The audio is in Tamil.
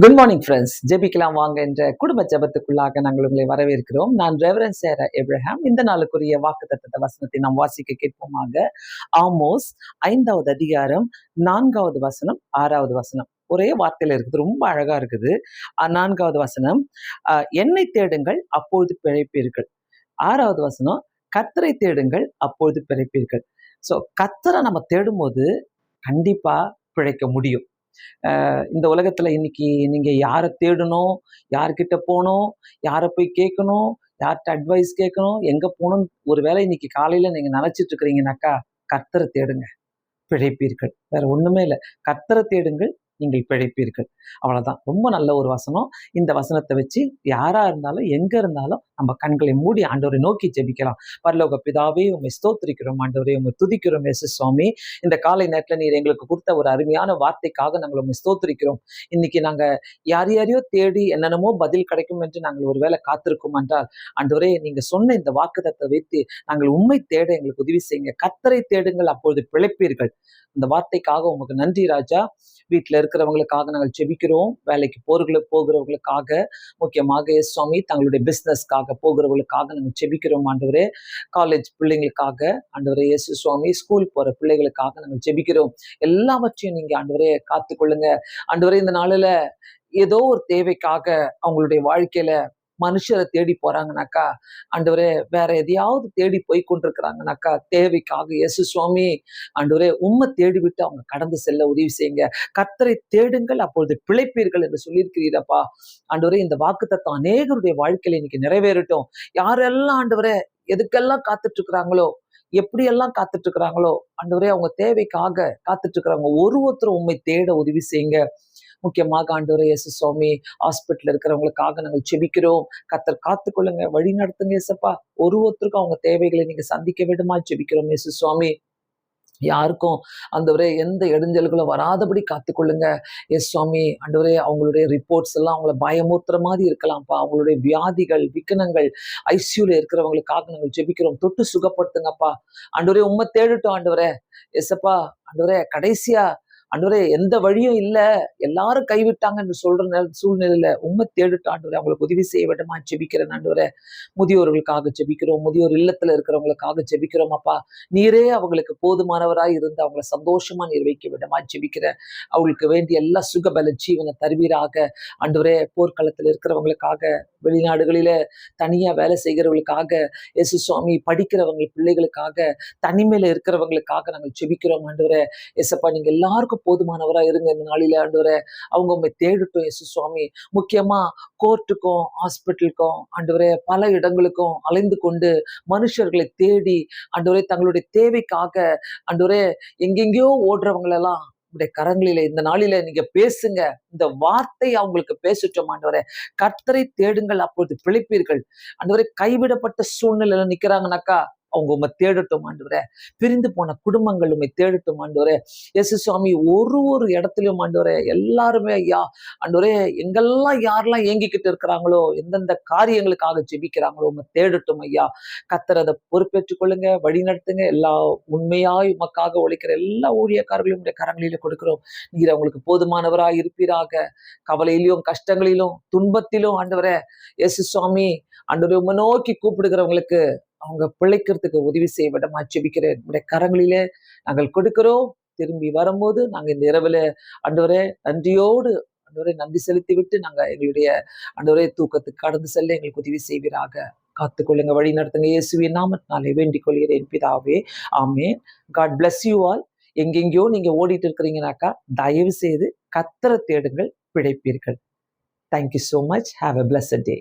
குட் மார்னிங் ஃப்ரெண்ட்ஸ் ஜெபிக்கலாம் வாங்க என்ற குடும்ப ஜெபத்துக்குள்ளாக நாங்கள் உங்களை வரவேற்கிறோம். நான் ரெவரன் சேர எப்ரஹாம் இந்த நாளுக்குரிய வாக்குத்தத்த வசனத்தை நாம் வாசிக்க கேட்போமாக. ஆமோஸ் ஐந்தாவது அதிகாரம் நான்காவது வசனம் ஆறாவது வசனம். ஒரே வார்த்தையில இருக்குது. ரொம்ப அழகா இருக்குது. நான்காவது வசனம். என்னை தேடுங்கள் அப்பொழுது பிழைப்பீர்கள். ஆறாவது வசனம். கத்தரை தேடுங்கள் அப்பொழுது பிழைப்பீர்கள். ஸோ கத்தரை நம்ம தேடும்போது கண்டிப்பா பிழைக்க முடியும். இந்த உலகத்துல இன்னைக்கு நீங்க யாரை தேடணும் யார்கிட்ட போகணும் யாரை போய் கேட்கணும் யார்கிட்ட அட்வைஸ் கேட்கணும் எங்க போகணும் ஒருவேளை இன்னைக்கு காலையில நீங்க நினைச்சிட்டு இருக்கிறீங்கனாக்கா கர்த்தரை தேடுங்க. பிழைப்பீர்கள். வேற ஒண்ணுமே இல்லை. கர்த்தரை தேடுங்கள் நீங்கள் பிழைப்பீர்கள். அவ்வளோதான் ரொம்ப நல்ல ஒரு வசனம். இந்த வசனத்தை வச்சு யாராக இருந்தாலும் எங்கே இருந்தாலும் நம்ம கண்களை மூடி ஆண்டவரை நோக்கி ஜெபிக்கலாம். பரலோக பிதாவே உண்மை ஸ்தோத்திரிக்கிறோம். ஆண்டவரே உண்மை துதிக்கிறோம். எஸ் சுவாமி இந்த காலை நேரத்தில் நீர் எங்களுக்கு கொடுத்த ஒரு அருமையான வார்த்தைக்காக நாங்கள் உண்மை ஸ்தோத்திரிக்கிறோம். இன்னைக்கு நாங்கள் யார் யாரையோ தேடி என்னென்னமோ பதில் கிடைக்கும் என்று நாங்கள் ஒருவேளை காத்திருக்கோம் என்றால் ஆண்டவரே நீங்கள் சொன்ன இந்த வாக்குதத்தை வைத்து நாங்கள் உண்மை தேட எங்களுக்கு உதவி செய்யுங்க. கத்தரை தேடுங்கள் அப்பொழுது பிழைப்பீர்கள். இந்த வார்த்தைக்காக உங்களுக்கு நன்றி ராஜா. வீட்டில் இருக்க இருக்கிறவங்களுக்காக நாங்கள் ஜெபிக்கிறோம். வேலைக்கு போர்களை போகிறவங்களுக்காக முக்கியமாக சுவாமி தங்களுடைய பிஸ்னஸ்க்காக போகிறவங்களுக்காக நாங்கள் ஜெபிக்கிறோம் ஆண்டவரே. காலேஜ் பிள்ளைங்களுக்காக ஆண்டவரே இயேசு சுவாமி. ஸ்கூல் போகிற பிள்ளைகளுக்காக நாங்கள் ஜெபிக்கிறோம். எல்லாவற்றையும் நீங்கள் ஆண்டவரே காத்துக்கொள்ளுங்க. ஆண்டவரே இந்த நாளில் ஏதோ ஒரு தேவைக்காக அவங்களுடைய வாழ்க்கையில மனுஷரை தேடி போறாங்கனாக்கா ஆண்டவரே வேற எதையாவது தேடி போய் கொண்டிருக்கிறாங்கனாக்கா தேவைக்காக இயேசு சுவாமி ஆண்டவரே உண்மை தேடி விட்டு அவங்க கடந்து செல்ல உதவி செய்யுங்க. கத்தரை தேடுங்கள் அப்பொழுது பிழைப்பீர்கள் என்று சொல்லியிருக்கிறீரப்பா. ஆண்டவரே இந்த வாக்குத்தத்தம் அநேகருடைய வாழ்க்கையில இன்னைக்கு நிறைவேறட்டும். யாரெல்லாம் ஆண்டவரே எதுக்கெல்லாம் காத்துட்டு இருக்கிறாங்களோ எப்படியெல்லாம் காத்துட்டு இருக்கிறாங்களோ ஆண்டவரே அவங்க தேவைக்காக காத்துட்டு இருக்கிறாங்க ஒரு ஒருத்தரும் உண்மை தேட உதவி செய்யுங்க. முக்கியமாக ஆண்டவரே இயேசு சுவாமி ஹாஸ்பிட்டல் இருக்கிறவங்களுக்காக நாங்கள் செபிக்கிறோம் கத்தர் காத்துக்கொள்ளுங்க வழி நடத்துங்க இயேசப்பா. ஒரு ஒருத்தருக்கும் அவங்க தேவைகளை நீங்க சந்திக்க விடுமா ஜெபிக்கிறோம் இயேசு சுவாமி. யாருக்கும் ஆண்டவரே எந்த இடைஞ்சல்களும் வராதபடி காத்துக்கொள்ளுங்க. எஸ் சுவாமி அண்டவரே அவங்களுடைய ரிப்போர்ட்ஸ் எல்லாம் அவங்கள பயமூத்துற மாதிரி இருக்கலாம்ப்பா. அவங்களுடைய வியாதிகள் விக்கனங்கள் ஐசியூல இருக்கிறவங்களுக்காக நாங்கள் ஜெபிக்கிறோம். தொட்டு சுகப்படுத்துங்கப்பா. அண்டவரே உண்மை தேடிட்டோம் ஆண்டவரே. எஸ்ப்பா ஆண்டவரே கடைசியா ஆண்டவரே எந்த வழியும் இல்ல. எல்லாரும் கைவிட்டாங்க என்று சொல்ற நேர சூழ்நிலையில உண்மை தேடிட்டு ஆண்டவரை அவங்களுக்கு உதவி செய்ய விடமா ஜெபிக்கிறேன் ஆண்டவரை. முதியோர்களுக்காக ஜெபிக்கிறோம். முதியோர் இல்லத்துல இருக்கிறவங்களுக்காக ஜெபிக்கிறோம். அப்பா நீரே அவங்களுக்கு போதுமானவராய் இருந்து அவங்கள சந்தோஷமா நிர்வகிக்க விடமா ஜெபிக்கிறேன். அவங்களுக்கு வேண்டிய எல்லா சுகபல ஜீவனை தருவீராக. ஆண்டவரே போர்க்களத்தில் இருக்கிறவங்களுக்காக வெளிநாடுகளில தனியா வேலை செய்கிறவங்களுக்காக எசு சுவாமி படிக்கிறவங்க பிள்ளைகளுக்காக தனிமையில இருக்கிறவங்களுக்காக நாங்கள் ஜெபிக்கிறோம் ஆண்டவரை. எசப்பா நீங்க எல்லாருக்கும் போதுமானவரா இருங்க. இந்த நாளில ஆண்டவரே அவங்க உண்மை தேடட்டும் இயேசு சுவாமி முக்கியமா கோர்ட்டுக்கும் ஹாஸ்பிட்டலுக்கும் ஆண்டவரே பல இடங்களுக்கும் அலைந்து கொண்டு மனுஷர்களை தேடி ஆண்டவரே தங்களுடைய தேவைக்காக ஆண்டவரே எங்கெங்கேயோ ஓடுறவங்களெல்லாம் உடைய கரங்களில இந்த நாளில நீங்க பேசுங்க. இந்த வார்த்தை அவங்களுக்கு பேசட்டும் ஆண்டவரே. கர்த்தரை தேடுங்கள் அப்பொழுது பிழைப்பீர்கள். ஆண்டவரே கைவிடப்பட்ட சூழ்நிலையில நிக்கிறாங்கனாக்கா அவங்க உண்மை தேடட்டும் ஆண்டவரே. பிரிந்து போன குடும்பங்கள் உண்மை தேடட்டும் ஆண்டவரே. எஸ் சுவாமி ஒரு ஒரு இடத்துலயும் ஆண்டவரே எல்லாருமே ஐயா ஆண்டவரே எங்கெல்லாம் யாரெல்லாம் ஏங்கிக்கிட்டு இருக்கிறாங்களோ எந்தெந்த காரியங்களுக்காக ஜெபிக்கிறாங்களோ உண்மை தேடட்டும் ஐயா. கத்துறதை பொறுப்பேற்றுக் கொள்ளுங்க வழி நடத்துங்க. எல்லா உண்மையாய் உமக்காக உழைக்கிற எல்லா ஊழியக்காரர்களையும் உடைய கரங்களில கொடுக்கிறோம். நீர் அவங்களுக்கு போதுமானவராய் இருப்பீராக. கவலையிலும் கஷ்டங்களிலும் துன்பத்திலும் ஆண்டவரே எஸ் சுவாமி ஆண்டவரே உம்மை நோக்கி கூப்பிடுகிறவங்களுக்கு அவங்க பிழைக்கிறதுக்கு உதவி செய்ய விடமா ஜெபிக்கிறேன். உடைய கரங்களிலே நாங்கள் கொடுக்கிறோம். திரும்பி வரும்போது நாங்கள் இந்த இரவில் அன்றுவரே நன்றியோடு அன்றுவரை நன்றி செலுத்தி விட்டு நாங்கள் எங்களுடைய அன்றுவரே தூக்கத்துக்கு கடந்து செல்ல எங்களுக்கு உதவி செய்வீராக. காத்துக்கொள்ளுங்க வழி நடத்துங்க. இயேசுவின் நாமத்தினாலே வேண்டிக் கொள்கிறேன் பிதாவே. ஆமேன். காட் பிளஸ் யூ ஆல் எங்கெங்கேயோ நீங்க ஓடிட்டு இருக்கிறீங்கனாக்கா தயவு செய்து கத்தரை தேடுங்கள் பிழைப்பீர்கள். Thank you so much have a blessed day